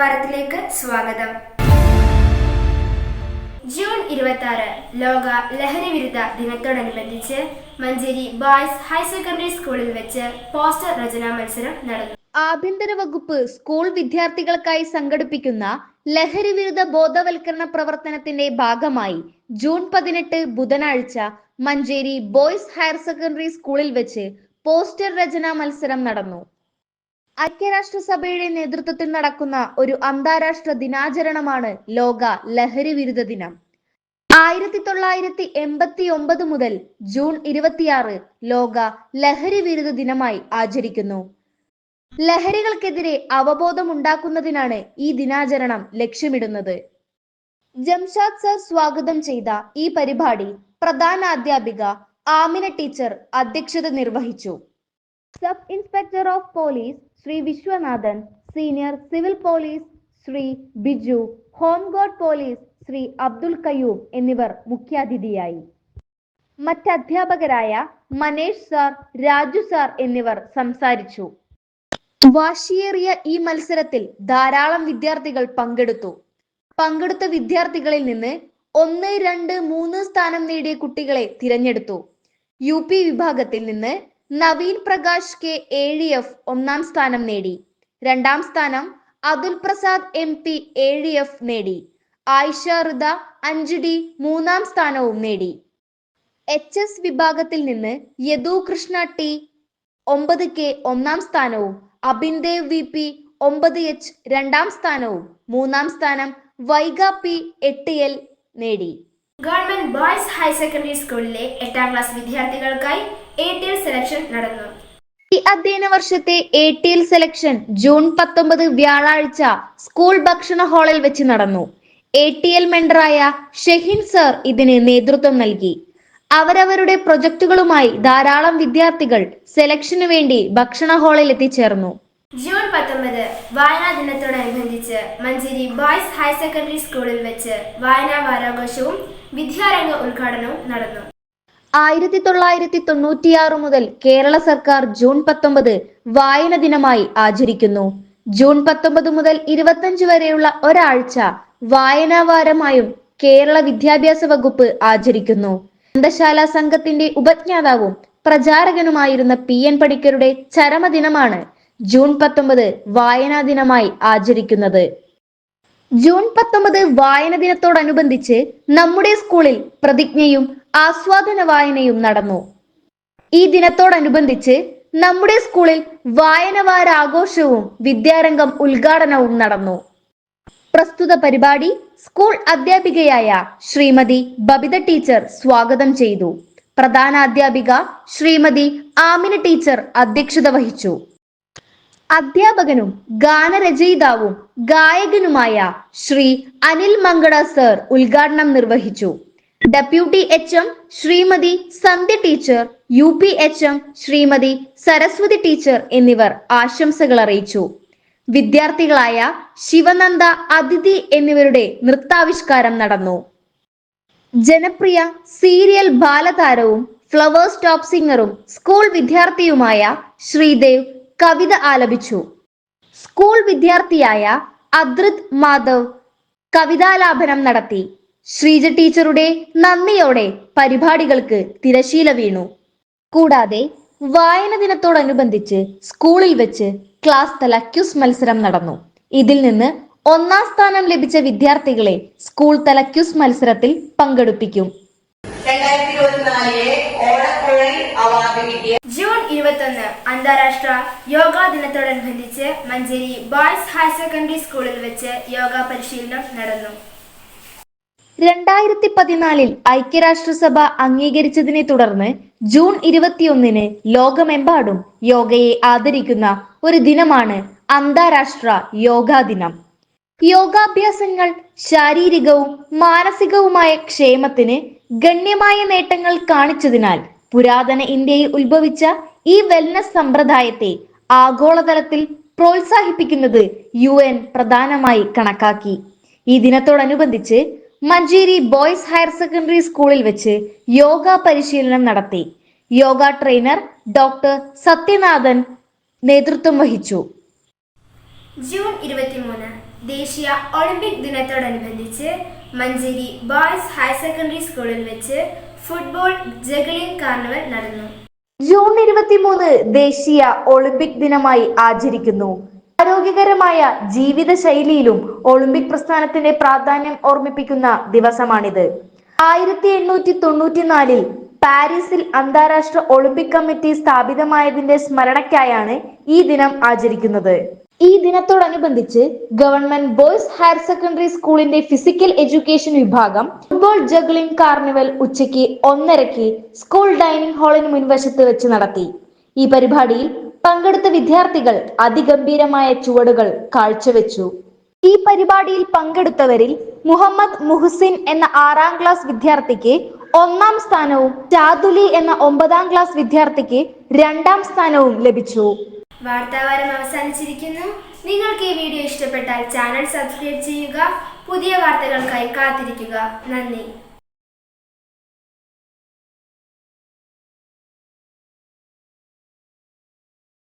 വാർത്താവാരത്തിലേക്ക് സ്വാഗതം. ജൂൺ ഇരുപത്തി ആറ് ലോക ലഹരി വിരുദ്ധ ദിനത്തോടനുബന്ധിച്ച് മഞ്ചേരി ബോയ്സ് ഹയർ സെക്കൻഡറി സ്കൂളിൽ വെച്ച് പോസ്റ്റർ രചനാ മത്സരം നടന്നു. ആഭ്യന്തര വകുപ്പ് സ്കൂൾ വിദ്യാർത്ഥികൾക്കായി സംഘടിപ്പിക്കുന്ന ലഹരി വിരുദ്ധ ബോധവൽക്കരണ പ്രവർത്തനത്തിന്റെ ഭാഗമായി ജൂൺ പതിനെട്ട് ബുധനാഴ്ച മഞ്ചേരി ബോയ്സ് ഹയർ സെക്കൻഡറി സ്കൂളിൽ വെച്ച് പോസ്റ്റർ രചനാ മത്സരം നടന്നു. ഐക്യരാഷ്ട്രസഭയുടെ നേതൃത്വത്തിൽ നടക്കുന്ന ഒരു അന്താരാഷ്ട്ര ദിനാചരണമാണ് ലോക ലഹരി വിരുദ്ധ ദിനം. ആയിരത്തി തൊള്ളായിരത്തി എൺപത്തി ഒമ്പത് മുതൽ ജൂൺ ഇരുപത്തിയാറ് ലോക ലഹരി വിരുദ്ധ ദിനമായി ആചരിക്കുന്നു. ലഹരികൾക്കെതിരെ അവബോധമുണ്ടാക്കുന്നതിനാണ് ഈ ദിനാചരണം ലക്ഷ്യമിടുന്നത്. ജംഷാദ് സർ സ്വാഗതം ചെയ്ത ഈ പരിപാടി പ്രധാന അധ്യാപിക ആമിന ടീച്ചർ അധ്യക്ഷത നിർവഹിച്ചു. Sub inspector of police Shri Viswanathan senior civil police Shri Biju home guard police Shri Abdul Qayyum എന്നിവർ മുഖ്യാതിഥിയായി. മറ്റ് അധ്യാപകരായ മനേഷ് സാർ രാജു സാർ എന്നിവർ സംസാരിച്ചു. വാശിയേറിയ ഈ മത്സരത്തിൽ ധാരാളം വിദ്യാർത്ഥികൾ പങ്കെടുത്തു. പങ്കെടുത്ത വിദ്യാർത്ഥികളിൽ നിന്ന് ഒന്ന് രണ്ട് മൂന്ന് സ്ഥാനം നേടിയ കുട്ടികളെ തിരഞ്ഞെടുത്തു. യു വിഭാഗത്തിൽ നിന്ന് നവീൻ പ്രകാശ് കെ ഏഴ് എഫ് ഒന്നാം സ്ഥാനം നേടി. രണ്ടാം സ്ഥാനം അതുൽ പ്രസാദ് എം പി ഏഴ് എഫ് നേടി. ആയിഷ റുദ അഞ്ച് ഡി മൂന്നാം സ്ഥാനവും നേടി. എച്ച് എസ് വിഭാഗത്തിൽ നിന്ന് യദു കൃഷ്ണ ടി ഒമ്പത് കെ ഒന്നാം സ്ഥാനവും അബിൻദേവ് വി പി ഒമ്പത് എച്ച് രണ്ടാം സ്ഥാനവും മൂന്നാം സ്ഥാനം വൈഗ പി എട്ട് എൽ നേടി. ഗവൺമെന്റ് ബോയ്സ് ഹയർ സെക്കൻഡറി സ്കൂളിലെ എട്ടാം ക്ലാസ് വിദ്യാർത്ഥികൾക്കായി എ ടി എൽ സെലക്ഷൻ നടന്നു. ഈ അധ്യയന വർഷത്തെ A T L selection June പത്തൊമ്പത് വ്യാഴാഴ്ച സ്കൂൾ ഭക്ഷണ ഹാളിൽ വെച്ച് നടന്നു. എ ടി എൽ മെൻഡറായ ഷെഹിൻ സർ ഇതിന് നേതൃത്വം നൽകി. അവരവരുടെ പ്രൊജക്ടുകളുമായി ധാരാളം വിദ്യാർത്ഥികൾ സെലക്ഷന് വേണ്ടി ഭക്ഷണ ഹാളിൽ എത്തിച്ചേർന്നു. ജൂൺ പത്തൊമ്പത് വായനാ ദിനത്തോടനുബന്ധിച്ച് മഞ്ചേരി ബോയ്സ് ഹയർ സെക്കൻഡറി സ്കൂളിൽ വെച്ച് വായനാ വാരാഘോഷവും വിദ്യാരംഗ ഉദ്ഘാടനവും നടന്നു. ആയിരത്തി തൊള്ളായിരത്തി തൊണ്ണൂറ്റിയാറ് മുതൽ കേരള സർക്കാർ ജൂൺ പത്തൊമ്പത് വായന ദിനമായി ആചരിക്കുന്നു. ജൂൺ പത്തൊമ്പത് മുതൽ ഇരുപത്തഞ്ച് വരെയുള്ള ഒരാഴ്ച വായനാവാരമായും കേരള വിദ്യാഭ്യാസ വകുപ്പ് ആചരിക്കുന്നു. ഗ്രന്ഥശാല സംഘത്തിന്റെ ഉപജ്ഞാതാവും പ്രചാരകനുമായിരുന്ന പി എൻ പണിക്കരുടെ ചരമദിനമാണ് ജൂൺ പത്തൊമ്പത് വായനാ ദിനമായി ആചരിക്കുന്നത്. ജൂൺ പത്തൊമ്പത് വായന ദിനത്തോടനുബന്ധിച്ച് നമ്മുടെ സ്കൂളിൽ പ്രതിജ്ഞയും ആസ്വാദന വായനയും നടന്നു. ഈ ദിനത്തോടനുബന്ധിച്ച് നമ്മുടെ സ്കൂളിൽ വായന വാരാഘോഷവും വിദ്യാരംഗം ഉദ്ഘാടനവും നടന്നു. പ്രസ്തുത പരിപാടി സ്കൂൾ അധ്യാപികയായ ശ്രീമതി ബബിത ടീച്ചർ സ്വാഗതം ചെയ്തു. പ്രധാന അധ്യാപിക ശ്രീമതി ആമിന ടീച്ചർ അധ്യക്ഷത വഹിച്ചു. അധ്യാപകനും ഗാനരചയിതാവും ഗായകനുമായ ശ്രീ അനിൽ മങ്കട സർ ഉദ്ഘാടനം നിർവഹിച്ചു. Deputy H M Shrimati Sandhya teacher U P H M Shrimati Saraswathi teacher എന്നിവർ ആശംസകൾ അറിയിച്ചു. വിദ്യാർത്ഥികളായ ശിവനന്ദ അതിഥി എന്നിവരുടെ നൃത്താവിഷ്കാരം നടന്നു. ജനപ്രിയ സീരിയൽ ബാലതാരവും ഫ്ലവേഴ്സ് ടോപ്പ് സിംഗറും സ്കൂൾ വിദ്യാർത്ഥിയുമായ ശ്രീദേവ് കവിത ആലപിച്ചു. സ്കൂൾ വിദ്യാർത്ഥിയായ അദ്രിത് മാധവ് കവിതാലാപനം നടത്തി. ശ്രീജ ടീച്ചറുടെ നന്ദിയോടെ പരിപാടികൾക്ക് തിരശീല വീണു. കൂടാതെ വായന ദിനത്തോടനുബന്ധിച്ച് സ്കൂളിൽ വെച്ച് ക്ലാസ് തല ക്യൂസ് മത്സരം നടന്നു. ഇതിൽ നിന്ന് ഒന്നാം സ്ഥാനം ലഭിച്ച വിദ്യാർത്ഥികളെ സ്കൂൾ തല ക്യൂസ് മത്സരത്തിൽ പങ്കെടുപ്പിക്കും. ജൂൺ ഇരുപത്തൊന്ന് അന്താരാഷ്ട്ര യോഗാ ദിനത്തോടനുബന്ധിച്ച് മഞ്ചേരി ബോയ്സ് ഹയർ സെക്കൻഡറി സ്കൂളിൽ വെച്ച് യോഗ പരിശീലനം നടന്നു. രണ്ടായിരത്തി പതിനാലിൽ ഐക്യരാഷ്ട്രസഭ അംഗീകരിച്ചതിനെ തുടർന്ന് ജൂൺ ഇരുപത്തിയൊന്നിന് ലോകമെമ്പാടും യോഗയെ ആദരിക്കുന്ന ഒരു ദിനമാണ് അന്താരാഷ്ട്ര യോഗാ ദിനം. യോഗാഭ്യാസങ്ങൾ ശാരീരികവും മാനസികവുമായ ക്ഷേമത്തിന് ഗണ്യമായ നേട്ടങ്ങൾ കാണിച്ചതിനാൽ പുരാതന ഇന്ത്യയിൽ ഉത്ഭവിച്ച ഈ വെൽനസ് സമ്പ്രദായത്തെ ആഗോളതലത്തിൽ പ്രോത്സാഹിപ്പിക്കുന്നത് യു എൻ പ്രധാനമായി കണക്കാക്കി. ഈ ദിനത്തോടനുബന്ധിച്ച് മഞ്ചേരി ബോയ്സ് ഹയർ സെക്കൻഡറി സ്കൂളിൽ വെച്ച് യോഗ പരിശീലനം നടത്തി. യോഗ ട്രെയിനർ ഡോക്ടർ സത്യനാഥൻ നേതൃത്വം വഹിച്ചു. ജൂൺ ഇരുപത്തിമൂന്ന് ദേശീയ ഒളിമ്പിക് ദിനത്തോടനുബന്ധിച്ച് മഞ്ചേരി ബോയ്സ് ഹയർ സെക്കൻഡറി സ്കൂളിൽ വെച്ച് ഫുട്ബോൾ ജഗ്ലിംഗ് കാർണിവൽ നടന്നു. ജൂൺ ഇരുപത്തിമൂന്ന് ദേശീയ ഒളിമ്പിക് ദിനമായി ആചരിക്കുന്നു. ആരോഗ്യകരമായ ജീവിതശൈലിയിലും ഒളിമ്പിക് പ്രസ്ഥാനത്തിന്റെ പ്രാധാന്യം ഓർമ്മിപ്പിക്കുന്ന ദിവസമാണിത്. ആയിരത്തി എണ്ണൂറ്റി തൊണ്ണൂറ്റിനാലിൽ പാരീസിൽ അന്താരാഷ്ട്ര ഒളിമ്പിക് കമ്മിറ്റി സ്ഥാപിതമായതിന്റെ സ്മരണയ്ക്കായാണ് ഈ ദിനം ആചരിക്കുന്നത്. ഈ ദിനത്തോടനുബന്ധിച്ച് ഗവൺമെന്റ് ബോയ്സ് ഹയർ സെക്കൻഡറി സ്കൂളിന്റെ ഫിസിക്കൽ എഡ്യൂക്കേഷൻ വിഭാഗം ഫുട്ബോൾ ജഗ്ലിംഗ് കാർണിവൽ ഉച്ചയ്ക്ക് ഒന്നരയ്ക്ക് സ്കൂൾ ഡൈനിങ് ഹാളിന് മുൻവശത്ത് വെച്ച് നടത്തി. ഈ പരിപാടിയിൽ പങ്കെടുത്ത വിദ്യാർത്ഥികൾ അതിഗംഭീരമായ ചുവടുകൾ കാഴ്ചവെച്ചു. ഈ പരിപാടിയിൽ പങ്കെടുത്തവരിൽ മുഹമ്മദ് മുഹസിൻ എന്ന ആറാം ക്ലാസ് വിദ്യാർത്ഥിക്ക് ഒന്നാം സ്ഥാനവും ചാതുലി എന്ന ഒമ്പതാം ക്ലാസ് വിദ്യാർത്ഥിക്ക് രണ്ടാം സ്ഥാനവും ലഭിച്ചു. വാർത്താവാരം അവസാനിച്ചിരിക്കുന്നു. നിങ്ങൾക്ക് ഈ വീഡിയോ ഇഷ്ടപ്പെട്ടാൽ ചാനൽ സബ്സ്ക്രൈബ് ചെയ്യുക പുതിയ വാർത്തകൾക്കായി കാത്തിരിക്കുക. നന്ദി.